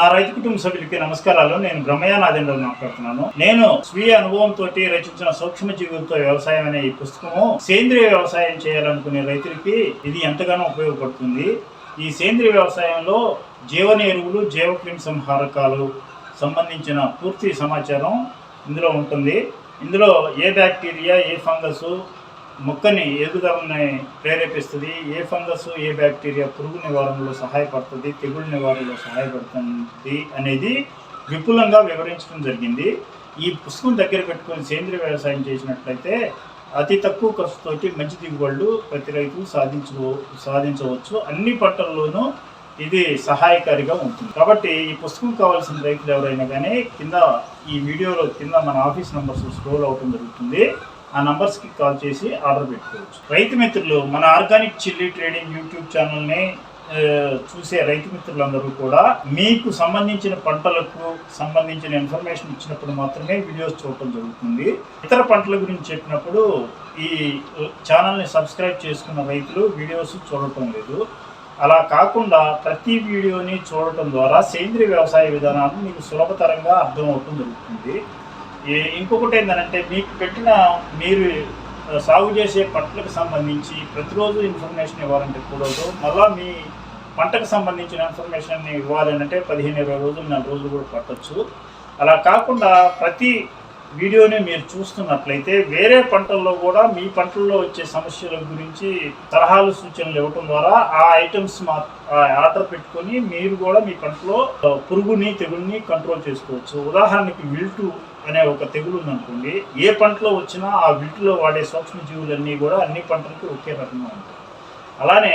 నా రైతు కుటుంబ సభ్యులకి నమస్కారాలు. నేను బ్రహ్మయ్య నాదేంద్ర మాట్లాడుతున్నాను. నేను స్వీయ అనుభవంతో రచించిన సూక్ష్మ జీవులతో వ్యవసాయం అనే ఈ పుస్తకము సేంద్రియ వ్యవసాయం చేయాలనుకునే రైతులకి ఇది ఎంతగానో ఉపయోగపడుతుంది. ఈ సేంద్రియ వ్యవసాయంలో జీవన ఎరువులు జీవక్రిమి సంహారకాలు సంబంధించిన పూర్తి సమాచారం ఇందులో ఉంటుంది. ఇందులో ఏ బ్యాక్టీరియా ఏ ఫంగస్ మొక్కని ఎదుగుదలని ప్రేరేపిస్తుంది ఏ ఫంగస్ ఏ బ్యాక్టీరియా పురుగు నివారణలో సహాయపడుతుంది తెగుళ్ళ నివారణలో సహాయపడుతుంది అనేది విపులంగా వివరించడం జరిగింది. ఈ పుస్తకం దగ్గర పెట్టుకొని సేంద్రియ వ్యవసాయం చేసినట్లయితే అతి తక్కువ ఖర్చుతోటి మంచి దిగుబడులు ప్రతి రైతు సాధించు సాధించవచ్చు. అన్ని పంటల్లోనూ ఇది సహాయకారిగా ఉంటుంది. కాబట్టి ఈ పుస్తకం కావాల్సిన రైతులు ఎవరైనా కానీ కింద ఈ వీడియోలో కింద మన ఆఫీస్ నెంబర్స్ స్క్రోల్ అవటం జరుగుతుంది. ఆ నంబర్స్కి కాల్ చేసి ఆర్డర్ పెట్టుకోవచ్చు. రైతు మిత్రులు మన ఆర్గానిక్ చిల్లీ ట్రేడింగ్ యూట్యూబ్ ఛానల్ని చూసే రైతు మిత్రులందరూ కూడా మీకు సంబంధించిన పంటలకు సంబంధించిన ఇన్ఫర్మేషన్ ఇచ్చినప్పుడు మాత్రమే వీడియోస్ చూడటం జరుగుతుంది. ఇతర పంటల గురించి చెప్పినప్పుడు ఈ ఛానల్ని సబ్స్క్రైబ్ చేసుకున్న రైతులు వీడియోస్ చూడటం లేదు. అలా కాకుండా ప్రతి వీడియోని చూడటం ద్వారా సేంద్రియ వ్యవసాయ విధానాలు మీకు సులభతరంగా అర్థమవుతూ జరుగుతుంది. ఇంకొకటి ఏంటంటే మీకు పెట్టిన మీరు సాగు చేసే పంటలకు సంబంధించి ప్రతిరోజు ఇన్ఫర్మేషన్ ఇవ్వాలంటే కూడదు. మళ్ళీ మీ పంటకు సంబంధించిన ఇన్ఫర్మేషన్ ఇవ్వాలంటే పదిహేను ఇరవై రోజులు నెల రోజులు కూడా పట్టచ్చు. అలా కాకుండా ప్రతి వీడియోని మీరు చూస్తున్నట్లయితే వేరే పంటల్లో కూడా మీ పంటల్లో వచ్చే సమస్యల గురించి సలహాలు సూచనలు ఇవ్వటం ద్వారా ఆ ఐటమ్స్ మా ఆర్డర్ పెట్టుకొని మీరు కూడా మీ పంటలో పురుగుని తెగుల్ని కంట్రోల్ చేసుకోవచ్చు. ఉదాహరణకి విల్టు అనే ఒక తెగులు ఉందనుకోండి ఏ పంటలో వచ్చినా ఆ విల్టులో వాడే సూక్ష్మజీవులన్నీ కూడా అన్ని పంటలకి ఒకే రకంగా ఉంటాయి. అలానే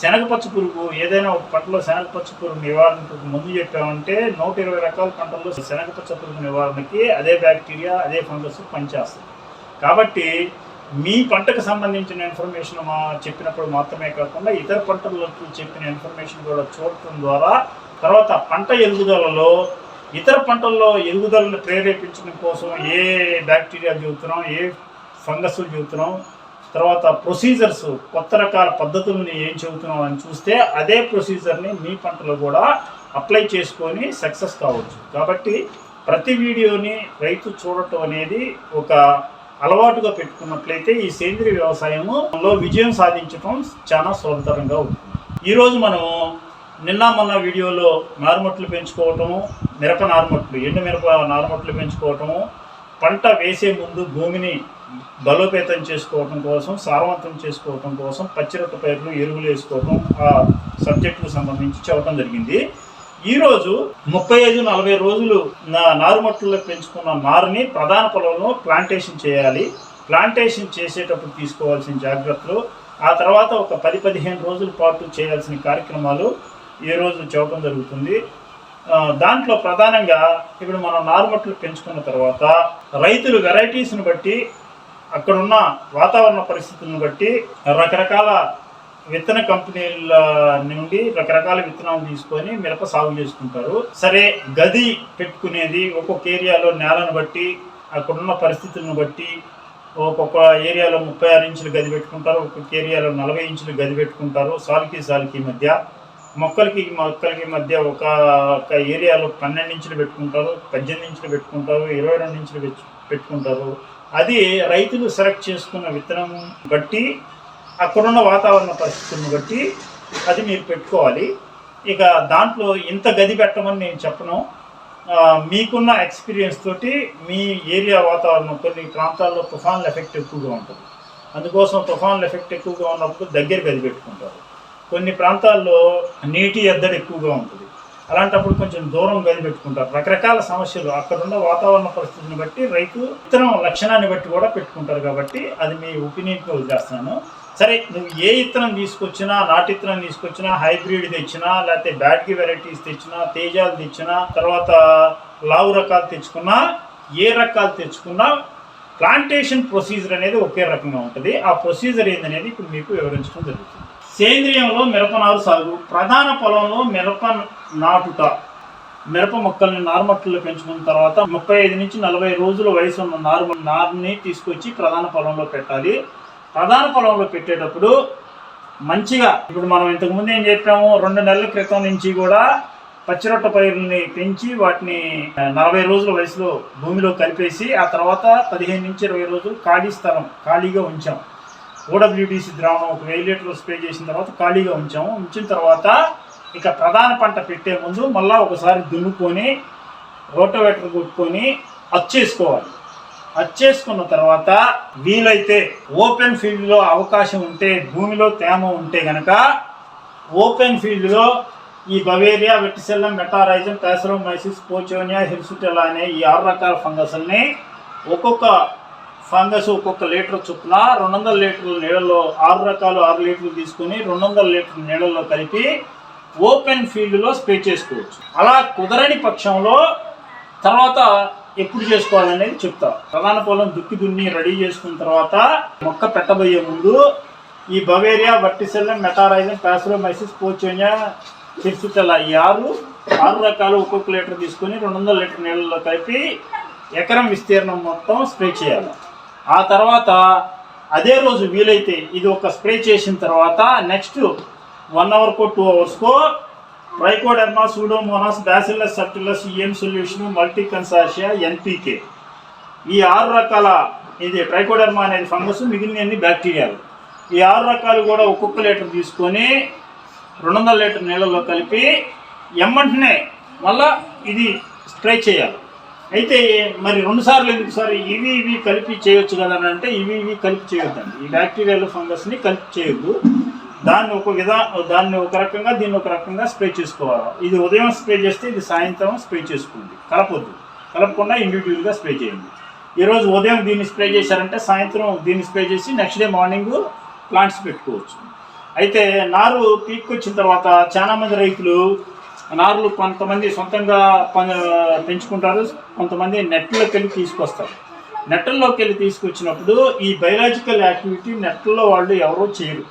శనగపచ్చ పురుగు ఏదైనా ఒక పంటలో శనగపచ్చ పురుగు నివారణకు ముందు చెప్పామంటే నూట ఇరవై రకాల పంటల్లో శనగపచ్చ పురుగు నివారణకి అదే బ్యాక్టీరియా అదే ఫంగస్ పనిచేస్తుంది కాబట్టి మీ పంటకు సంబంధించిన ఇన్ఫర్మేషన్ మా చెప్పినప్పుడు మాత్రమే కాకుండా ఇతర పంటలకు చెప్పిన ఇన్ఫర్మేషన్ కూడా చూడటం ద్వారా తర్వాత పంట ఎదుగుదలలో ఇతర పంటల్లో ఎదుగుదలను ప్రేరేపించడం కోసం ఏ బ్యాక్టీరియా చూస్తున్నాం ఏ ఫంగస్ చూస్తున్నాం తర్వాత ప్రొసీజర్స్ కొత్త రకాల పద్ధతుల్ని ఏం చెబుతున్నాం అని చూస్తే అదే ప్రొసీజర్ని మీ పంటలో కూడా అప్లై చేసుకొని సక్సెస్ కావచ్చు. కాబట్టి ప్రతి వీడియోని రైతు చూడటం అనేది ఒక అలవాటుగా పెట్టుకున్నట్లయితే ఈ సేంద్రియ వ్యవసాయంలో విజయం సాధించడం చాలా సులభతరంగా ఉంటుంది. ఈరోజు మనము నిన్న మొన్న వీడియోలో నారుమట్లు పెంచుకోవటము మిరప నారుమట్లు ఎండు మిరప నారుమట్లు పెంచుకోవటము పంట వేసే ముందు భూమిని బలోపేతం చేసుకోవటం కోసం సారవంతం చేసుకోవటం కోసం పచ్చిరొట్ట పైర్లు ఎరువులు వేసుకోవటం ఆ సబ్జెక్టుకు సంబంధించి చెప్పడం జరిగింది. ఈరోజు ముప్పై ఐదు నలభై రోజులు నా నారుమట్టులో పెంచుకున్న నారుని ప్రధాన పొలంలో ప్లాంటేషన్ చేయాలి. ప్లాంటేషన్ చేసేటప్పుడు తీసుకోవాల్సిన జాగ్రత్తలు ఆ తర్వాత ఒక పది పదిహేను రోజుల పాటు చేయాల్సిన కార్యక్రమాలు ఏ రోజు చెప్పడం జరుగుతుంది? దాంట్లో ప్రధానంగా ఇప్పుడు మనం నారుమట్లు పెంచుకున్న తర్వాత రైతులు వెరైటీస్ని బట్టి అక్కడున్న వాతావరణ పరిస్థితులను బట్టి రకరకాల విత్తన కంపెనీల నుండి రకరకాల విత్తనాలు తీసుకొని మిరప సాగు చేసుకుంటారు. సరే గది పెట్టుకునేది ఒక్కొక్క ఏరియాలో నేలను బట్టి అక్కడున్న పరిస్థితులను బట్టి ఒక్కొక్క ఏరియాలో ముప్పై ఆరు ఇంచులు గది పెట్టుకుంటారు ఒక్కొక్క ఏరియాలో నలభై ఇంచులు గది పెట్టుకుంటారు సాలుకి సాలుకి మధ్య. మొక్కలకి మొక్కలకి మధ్య ఒక ఒక ఏరియాలో పన్నెండు ఇంచులు పెట్టుకుంటారు పద్దెనిమిది ఇంచులు పెట్టుకుంటారు ఇరవై రెండు ఇంచులు పెట్టుకుంటారు. అది రైతులు సెలెక్ట్ చేసుకున్న విత్తనం బట్టి అక్కడున్న వాతావరణ పరిస్థితులను బట్టి అది మీరు పెట్టుకోవాలి. ఇక దాంట్లో ఇంత గది పెట్టమని నేను చెప్పను. మీకున్న ఎక్స్పీరియన్స్ తోటి మీ ఏరియా వాతావరణం కొన్ని ప్రాంతాల్లో తుఫాన్ల ఎఫెక్ట్ ఎక్కువగా ఉంటుంది. అందుకోసం తుఫాన్ల ఎఫెక్ట్ ఎక్కువగా ఉన్నప్పుడు దగ్గర గది పెట్టుకుంటారు. కొన్ని ప్రాంతాల్లో నీటి ఎద్దడి ఎక్కువగా ఉంటుంది. అలాంటప్పుడు కొంచెం దూరం గది పెట్టుకుంటారు. రకరకాల సమస్యలు. అక్కడున్న వాతావరణ పరిస్థితిని బట్టి రైతు విత్తనం లక్షణాన్ని బట్టి కూడా పెట్టుకుంటారు కాబట్టి అది మీ ఒపీనియన్కి వదిలేస్తున్నాను సరే నువ్వు ఏ ఇత్తనం తీసుకొచ్చినా నాటు ఇత్తనం తీసుకొచ్చినా హైబ్రిడ్ తెచ్చినా లేకపోతే బ్యాటరీ వెరైటీస్ తెచ్చినా తేజాలు తెచ్చినా తర్వాత లావు రకాలు తెచ్చుకున్నా ఏ రకాలు తెచ్చుకున్నా ప్లాంటేషన్ ప్రొసీజర్ అనేది ఒకే రకంగా ఉంటుంది. ఆ ప్రొసీజర్ ఏందనేది ఇప్పుడు మీకు వివరించడం జరుగుతుంది. సేంద్రియంలో మిరప నారు సాగు. ప్రధాన పొలంలో మిరప నాటుట. మిరప మొక్కల్ని నారుమట్టల్లో పెంచుకున్న తర్వాత ముప్పై ఐదు నుంచి నలభై రోజుల వయసు ఉన్న నారు నారుని తీసుకొచ్చి ప్రధాన పొలంలో పెట్టాలి. ప్రధాన పొలంలో పెట్టేటప్పుడు మంచిగా ఇప్పుడు మనం ఇంతకుముందు ఏం చెప్పాము? రెండు నెలల క్రితం నుంచి కూడా పచ్చిరొట్ట పైరుని పెంచి వాటిని నలభై రోజుల వయసులో భూమిలో కలిపేసి ఆ తర్వాత పదిహేను నుంచి ఇరవై రోజులు ఖాళీ స్థలం ఖాళీగా ఉంచాం. ఓడబ్ల్యూడిసి ద్రావణం ఒక వెయ్యి లీటర్లు స్ప్రే చేసిన తర్వాత ఖాళీగా ఉంచాము. ఉంచిన తర్వాత ఇక ప్రధాన పంట పెట్టే ముందు మళ్ళీ ఒకసారి దున్నుకొని రోటోవేటర్ కొట్టుకొని అచ్చేసుకోవాలి అచ్చేసుకున్న తర్వాత వీలైతే ఓపెన్ ఫీల్డ్లో అవకాశం ఉంటే భూమిలో తేమ ఉంటే గనక ఓపెన్ ఫీల్డ్లో ఈ బవేరియా వెట్టిసెల్లం మెటారైజం ప్యాసరోమైసిస్ పోచోనియా హిర్సుటెలా అనే ఈ ఆరు రకాల ఫంగస్ని ఒక్కొక్క ఫంగస్ ఒక్కొక్క లీటర్ చొప్పున రెండు వందల లీటర్ల నీళ్ళలో ఆరు రకాలు ఆరు లీటర్లు తీసుకుని రెండు వందల లీటర్ల నీళ్ళలో కలిపి ఓపెన్ ఫీల్డ్లో స్ప్రే చేసుకోవచ్చు. అలా కుదరని పక్షంలో తర్వాత ఎప్పుడు చేసుకోవాలనేది చెప్తా. ప్రధాన పొలం దుక్కి దున్ని రెడీ చేసుకున్న తర్వాత మొక్క పెట్టబోయే ముందు ఈ బవేరియా వర్టిసెల్లం మెటారైజన్ ప్యాసరోమైసిస్ పోచోనియా చిర్సుటెల ఈ ఆరు ఆరు రకాలు ఒక్కొక్క లీటర్ తీసుకొని రెండు వందల లీటర్ నీళ్ళలో కలిపి ఎకరం విస్తీర్ణం మొత్తం స్ప్రే చేయాలి. ఆ తర్వాత అదే రోజు వీలైతే ఇది ఒక స్ప్రే చేసిన తర్వాత నెక్స్ట్ వన్ అవర్కో two అవర్స్కో trichoderma pseudomonas bacillus subtilis EM solution multi consortia NPK. ఈ ఆరు రకాల ఇది ట్రైకోడెర్మా అనేది ఫంగస్ మిగిలినన్ని బ్యాక్టీరియాలు. ఈ ఆరు రకాలు కూడా ఒక్కొక్క లీటర్ తీసుకొని రెండు వందల లీటర్ నీళ్ళలో కలిపి ఎమ్మంటనే మళ్ళా ఇది స్ప్రే చేయాలి. అయితే మరి రెండు సార్లు ఎందుకు సార్ ఇవి ఇవి కలిపి చేయొచ్చు కదా అని అంటే ఇవి ఇవి కలిపి చేయొద్దండి. ఈ బ్యాక్టీరియాలు ఫంగస్ని కలిపి చేయొద్దు. దాన్ని ఒక విధా దాన్ని ఒక రకంగా దీన్ని ఒక రకంగా స్ప్రే చేసుకోవాలి. ఇది ఉదయం స్ప్రే చేస్తే ఇది సాయంత్రం స్ప్రే చేసుకోండి. కలపొద్దు. కలపకుండా ఇండివిజువల్గా స్ప్రే చేయండి. ఈరోజు ఉదయం దీన్ని స్ప్రే చేశారంటే సాయంత్రం దీన్ని స్ప్రే చేసి నెక్స్ట్ డే మార్నింగ్ ప్లాంట్స్ పెట్టుకోవచ్చు. అయితే నారు పీక్ వచ్చిన తర్వాత చాలామంది రైతులు నారులు కొంతమంది సొంతంగా ప- పెంచుకుంటారు కొంతమంది నెట్లోకి వెళ్ళి తీసుకొస్తారు. నెట్లలోకి వెళ్ళి తీసుకొచ్చినప్పుడు ఈ బయలాజికల్ యాక్టివిటీ నెట్లలో వాళ్ళు ఎవరూ చేయరు.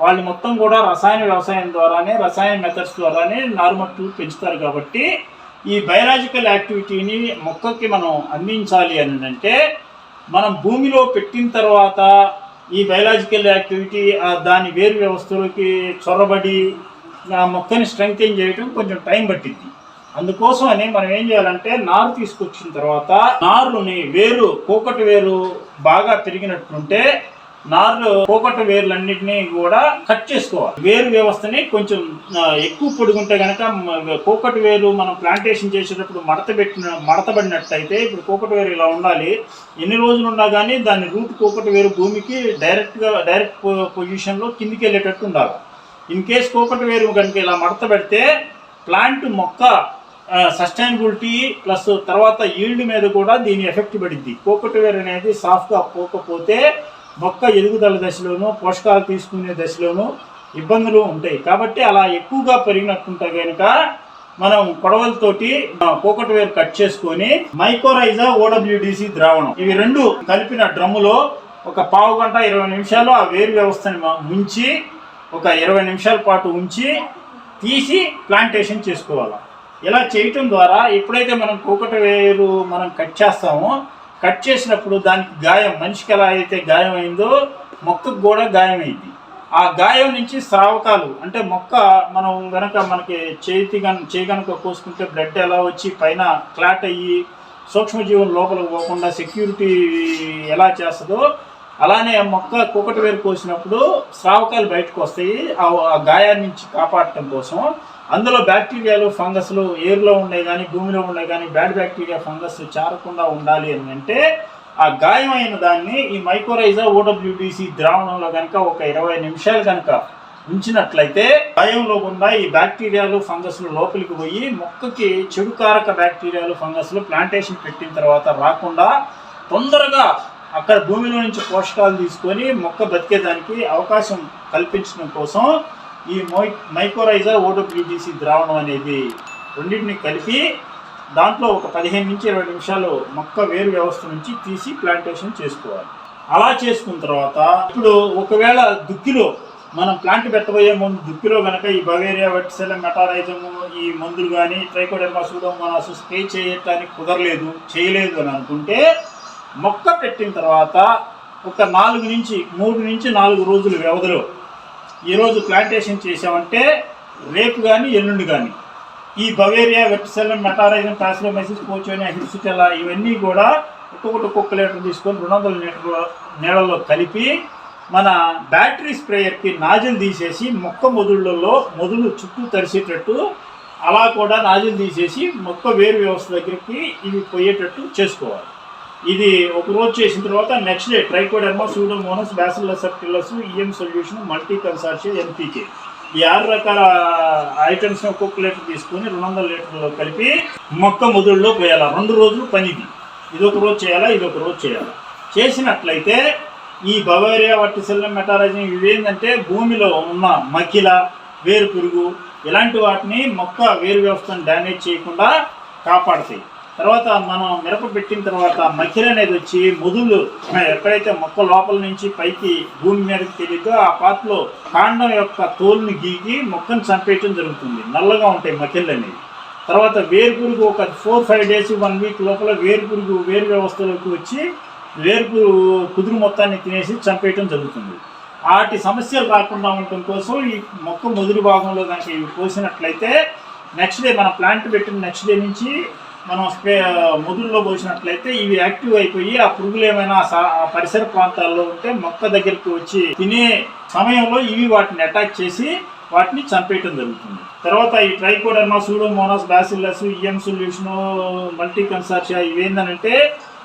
వాళ్ళు మొత్తం కూడా రసాయన వ్యవసాయం ద్వారానే రసాయన మెథడ్స్ ద్వారానే నారుమట్టులు పెంచుతారు కాబట్టి ఈ బయలాజికల్ యాక్టివిటీని మొక్కకి మనం అందించాలి అని అంటే మనం భూమిలో పెట్టిన తర్వాత ఈ బయలాజికల్ యాక్టివిటీ దాని వేరు వ్యవస్థలోకి చొరబడి ఆ మొక్కని స్ట్రెంగ్తెన్ చేయడం కొంచెం టైం పట్టింది అందుకోసం అని మనం ఏం చేయాలంటే నారు తీసుకొచ్చిన తర్వాత నారుని వేరు కోకటి వేరు బాగా తిరిగినట్టుంటే నారు కోకట వేర్లన్నింటినీ కూడా కట్ చేసుకోవాలి. వేరు వ్యవస్థని కొంచెం ఎక్కువ పొడుగుంటే కనుక కోకట వేరు మనం ప్లాంటేషన్ చేసేటప్పుడు మడత పెట్టిన మడతబడినట్టయితే ఇప్పుడు కోకట వేరు ఇలా ఉండాలి. ఎన్ని రోజులు ఉన్నా కానీ దాని రూట్ కోకట వేరు భూమికి డైరెక్ట్గా డైరెక్ట్ పొజిషన్లో కిందికి వెళ్ళేటట్టు ఉండాలి. ఇన్ కేస్ కోకట వేరు కనుక ఇలా మడత పెడితే ప్లాంట్ మొక్క సస్టైనబిలిటీ ప్లస్ తర్వాత ఈల్డ్ మీద కూడా దీని ఎఫెక్ట్ పడింది కోకట్ వేరు అనేది సాఫ్ట్గా పోకపోతే మొక్క ఎదుగుదల దశలోనూ పోషకాలు తీసుకునే దశలోనూ ఇబ్బందులు ఉంటాయి. కాబట్టి అలా ఎక్కువగా పెరిగినట్టుంటే కనుక మనం కొడవలతోటి ఆ, వేరు కట్ చేసుకొని మైకోరైజా ఓడబ్ల్యూడిసి ద్రావణం. ఇవి రెండు కలిపిన డ్రమ్ములో ఒక పావు గంట ఇరవై నిమిషాలు ఆ వేరు వ్యవస్థని ముంచి ఒక ఇరవై నిమిషాల పాటు ఉంచి తీసి ప్లాంటేషన్ చేసుకోవాలి. ఇలా చేయటం ద్వారా ఎప్పుడైతే మనం కోకట వేరు మనం కట్ చేస్తామో కట్ చేసినప్పుడు దానికి గాయం మనిషికి ఎలా అయితే గాయం అయిందో మొక్కకు కూడా గాయం అయింది. ఆ గాయం నుంచి స్రావకాలు అంటే మొక్క మనం కనుక మనకి చేతి గన చేయి కనుక కోసుకుంటే బ్లడ్ ఎలా వచ్చి పైన క్లాట్ అయ్యి సూక్ష్మజీవులు లోపలికి పోకుండా సెక్యూరిటీ ఎలా చేస్తుందో అలానే మొక్క కుకటి వేరు కోసినప్పుడు స్రావకాలు బయటకు వస్తాయి. ఆ గాయాన్ని నుంచి కాపాడటం కోసం. అందులో బ్యాక్టీరియాలు ఫంగస్లు ఎయిర్లో ఉన్నాయి కానీ భూమిలో ఉన్నాయి కానీ బ్యాడ్ బ్యాక్టీరియా ఫంగస్ చారకుండా ఉండాలి అని అంటే ఆ గాయమైన దాన్ని ఈ మైకోరైజా ఓడబ్ల్యూడిసి ద్రావణంలో కనుక ఒక ఇరవై నిమిషాలు కనుక ఉంచినట్లయితే గాయంలో ఉన్న ఈ బ్యాక్టీరియాలు ఫంగస్లు లోపలికి పోయి మొక్కకి చెడుకారక బ్యాక్టీరియాలు ఫంగస్లు ప్లాంటేషన్ పెట్టిన తర్వాత రాకుండా తొందరగా అక్కడ భూమిలో నుంచి పోషకాలు తీసుకొని మొక్క బతికేదానికి అవకాశం కల్పించడం కోసం ఈ మై మైకోరైజర్ ఓడబ్ల్యూడిసి ద్రావణం అనేది రెండింటిని కలిపి దాంట్లో ఒక పదిహేను నుంచి ఇరవై నిమిషాలు మొక్క వేరు వ్యవస్థ నుంచి తీసి ప్లాంటేషన్ చేసుకోవాలి. అలా చేసుకున్న తర్వాత ఇప్పుడు ఒకవేళ దుక్కిలో మనం ప్లాంట్ పెట్టబోయే ముందు దుక్కిలో కనుక ఈ బవేరియా వెట్సెల మెటారైజము ఈ మందులు కానీ ట్రైకోడెర్మా సూడోమోనాస్ స్ప్రే చేయటానికి కుదరలేదు చేయలేదు అని అనుకుంటే మొక్క పెట్టిన తర్వాత ఒక నాలుగు నుంచి మూడు నుంచి నాలుగు రోజుల వ్యవధిలో ఈరోజు ప్లాంటేషన్ చేసామంటే రేపు కానీ ఎల్లుండి కానీ ఈ బవేరియా వెప్సెలం మెటారైజన్ పాసిలోమైసిస్ పోచోనియా హిప్సిటెలా ఇవన్నీ కూడా ఒక్కొక్కటి ఒక్కొక్క లీటర్ తీసుకొని రెండు వందల లీటర్ల నీళ్ళలో కలిపి మన బ్యాటరీ స్ప్రేయర్కి నాజిల్ తీసేసి మొక్క మొదుళ్ళలో మొదలు చుట్టూ తడిసేటట్టు అలా కూడా నాజిల్ తీసేసి మొక్క వేరు వ్యవస్థ దగ్గరికి ఇవి పోయేటట్టు చేసుకోవాలి. ఇది ఒక రోజు చేసిన తర్వాత next day trichoderma pseudomonas bacillus subtilis EM solution multi consortia NPK ఈ ఆరు రకాల ఐటమ్స్ ఒక్కొక్క లీటర్ తీసుకొని రెండు వందల లీటర్లు కలిపి మొక్క మొదల్లో పోయాలి? రెండు రోజులు పనిది. ఇది ఒక రోజు చేయాలా? ఇది ఒక రోజు చేయాలా? చేసినట్లయితే ఈ బవేరియా వర్టిసెల్లం మెటాలజీ ఇవేంటంటే భూమిలో ఉన్న మకిల వేరు పురుగు ఇలాంటి వాటిని మొక్క వేరు వ్యవస్థను డ్యామేజ్ చేయకుండా కాపాడతాయి. తర్వాత మనం మిరప పెట్టిన తర్వాత మఖిర అనేది వచ్చి మొదలు. ఎక్కడైతే మొక్క లోపల నుంచి పైకి భూమి మీదకి తెలియదో ఆ పాత్రలో కాండం యొక్క తోలుని గీకి మొక్కను చంపేయటం జరుగుతుంది. నల్లగా ఉంటాయి మఖిళ్ళు అనేవి. తర్వాత వేరు పురుగు ఒక four five days one week లోపల వేరు పురుగు వేరు వ్యవస్థలోకి వచ్చి వేరు పురుగు కుదురు మొత్తాన్ని తినేసి చంపేయటం జరుగుతుంది. వాటి సమస్యలు రాకుండా ఉండటం కోసం ఈ మొక్క మొదటి భాగంలో కనుక ఇవి పోసినట్లయితే నెక్స్ట్ డే మన ప్లాంట్ పెట్టిన నెక్స్ట్ డే నుంచి మనం స్ప్రే ముదురులో పోసినట్లయితే ఇవి యాక్టివ్ అయిపోయి ఆ పురుగులు ఏమైనా సా- పరిసర ప్రాంతాల్లో ఉంటే మొక్క దగ్గరికి వచ్చి తినే సమయంలో ఇవి వాటిని అటాక్ చేసి వాటిని చంపేయటం జరుగుతుంది. తర్వాత ఈ trichoderma pseudomonas bacillus EM solution multi consortia ఇవేందనంటే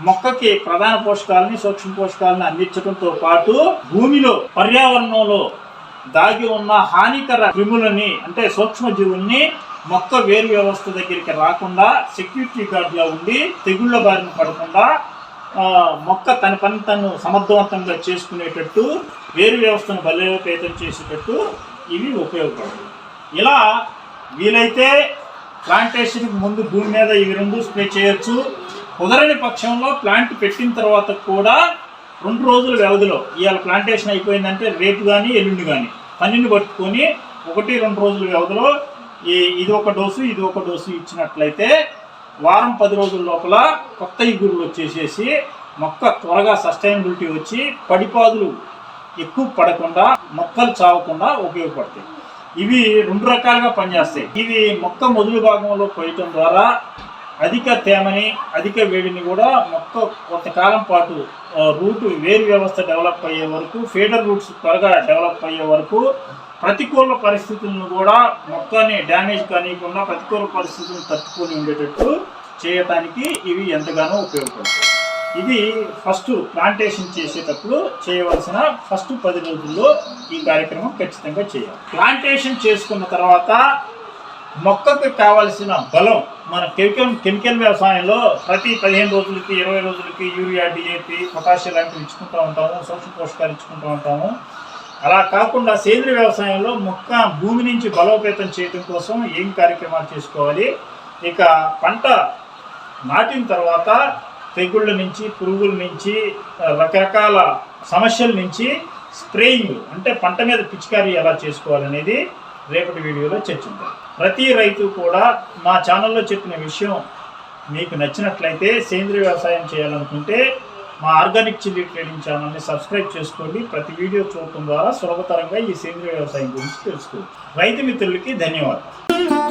మొక్కకి ప్రధాన పోషకాలని సూక్ష్మ పోషకాలని అందించడంతో పాటు భూమిలో పర్యావరణంలో దాగి ఉన్న హానికర క్రిములని అంటే సూక్ష్మజీవుల్ని మొక్క వేరు వ్యవస్థ దగ్గరికి రాకుండా సెక్యూరిటీ గార్డ్గా ఉండి తెగుళ్ళ బారిన పడకుండా మొక్క తన పని తను సమర్థవంతంగా చేసుకునేటట్టు వేరు వ్యవస్థను బలోపేతం చేసేటట్టు ఇవి ఉపయోగపడతాయి. ఇలా వీలైతే ప్లాంటేషన్కి ముందు భూమి మీద ఇవి రెండు స్ప్రే చేయొచ్చు. కుదరని పక్షంలో ప్లాంట్ పెట్టిన తర్వాత కూడా రెండు రోజుల వ్యవధిలో ఇవాళ ప్లాంటేషన్ అయిపోయిందంటే రేపు కానీ ఎల్లుండి కానీ పనిని పట్టుకొని ఒకటి రెండు రోజుల వ్యవధిలో ఈ ఇది ఒక డోసు ఇది ఒక డోసు ఇచ్చినట్లయితే వారం పది రోజుల లోపల కొత్త ఇగురులు వచ్చేసేసి మొక్క త్వరగా సస్టైనబిలిటీ వచ్చి పడిపాదులు ఎక్కువ పడకుండా మొక్కలు చావకుండా ఉపయోగపడతాయి. ఇవి రెండు రకాలుగా పనిచేస్తాయి. ఇవి మొక్క మొదలు భాగంలో పోయటం ద్వారా అధిక తేమని అధిక వేడిని కూడా మొక్క కొంతకాలం పాటు రూటు రూట్ వేరు వ్యవస్థ డెవలప్ అయ్యే వరకు ఫీడర్ రూట్స్ త్వరగా డెవలప్ అయ్యే వరకు ప్రతికూల పరిస్థితులను కూడా మొక్కని డ్యామేజ్ కానివ్వకుండా ప్రతికూల పరిస్థితులను తట్టుకొని ఉండేటట్టు చేయటానికి ఇవి ఎంతగానో ఉపయోగపడతాయి. ఇది ఫస్ట్ ప్లాంటేషన్ చేసేటప్పుడు చేయవలసిన ఫస్ట్ పది రోజుల్లో ఈ కార్యక్రమం ఖచ్చితంగా చేయాలి. ప్లాంటేషన్ చేసుకున్న తర్వాత మొక్కకు కావలసిన బలం మన కెమికల్ కెమికల్ వ్యవసాయంలో ప్రతి పదిహేను రోజులకి ఇరవై రోజులకి యూరియా డిఏపి పొటాషియం లాంటివి ఇచ్చుకుంటూ ఉంటాము సూక్ష్మ పోషకాలు ఇచ్చుకుంటూ ఉంటాము. అలా కాకుండా సేంద్రియ వ్యవసాయంలో మొక్క భూమి నుంచి బలోపేతం చేయడం కోసం ఏం కార్యక్రమాలు చేసుకోవాలి? ఇక పంట నాటిన తర్వాత తెగుళ్ళ నుంచి పురుగుల నుంచి రకరకాల సమస్యల నుంచి స్ప్రేయింగ్ అంటే పంట మీద పిచికారీ ఎలా చేసుకోవాలనేది రేపటి వీడియోలో చర్చిద్దాం. ప్రతి రైతు కూడా మా ఛానల్లో చెప్పిన విషయం మీకు నచ్చినట్లయితే సేంద్రియ వ్యవసాయం చేయాలనుకుంటే మా ఆర్గానిక్ చిల్లీ ట్రేడింగ్ ఛానల్ని సబ్స్క్రైబ్ చేసుకోండి. ప్రతి వీడియో చూడటం ద్వారా సులభతరంగా ఈ సేంద్రియ వ్యవసాయం గురించి తెలుసుకోవచ్చు. రైతు మిత్రులకి ధన్యవాదాలు.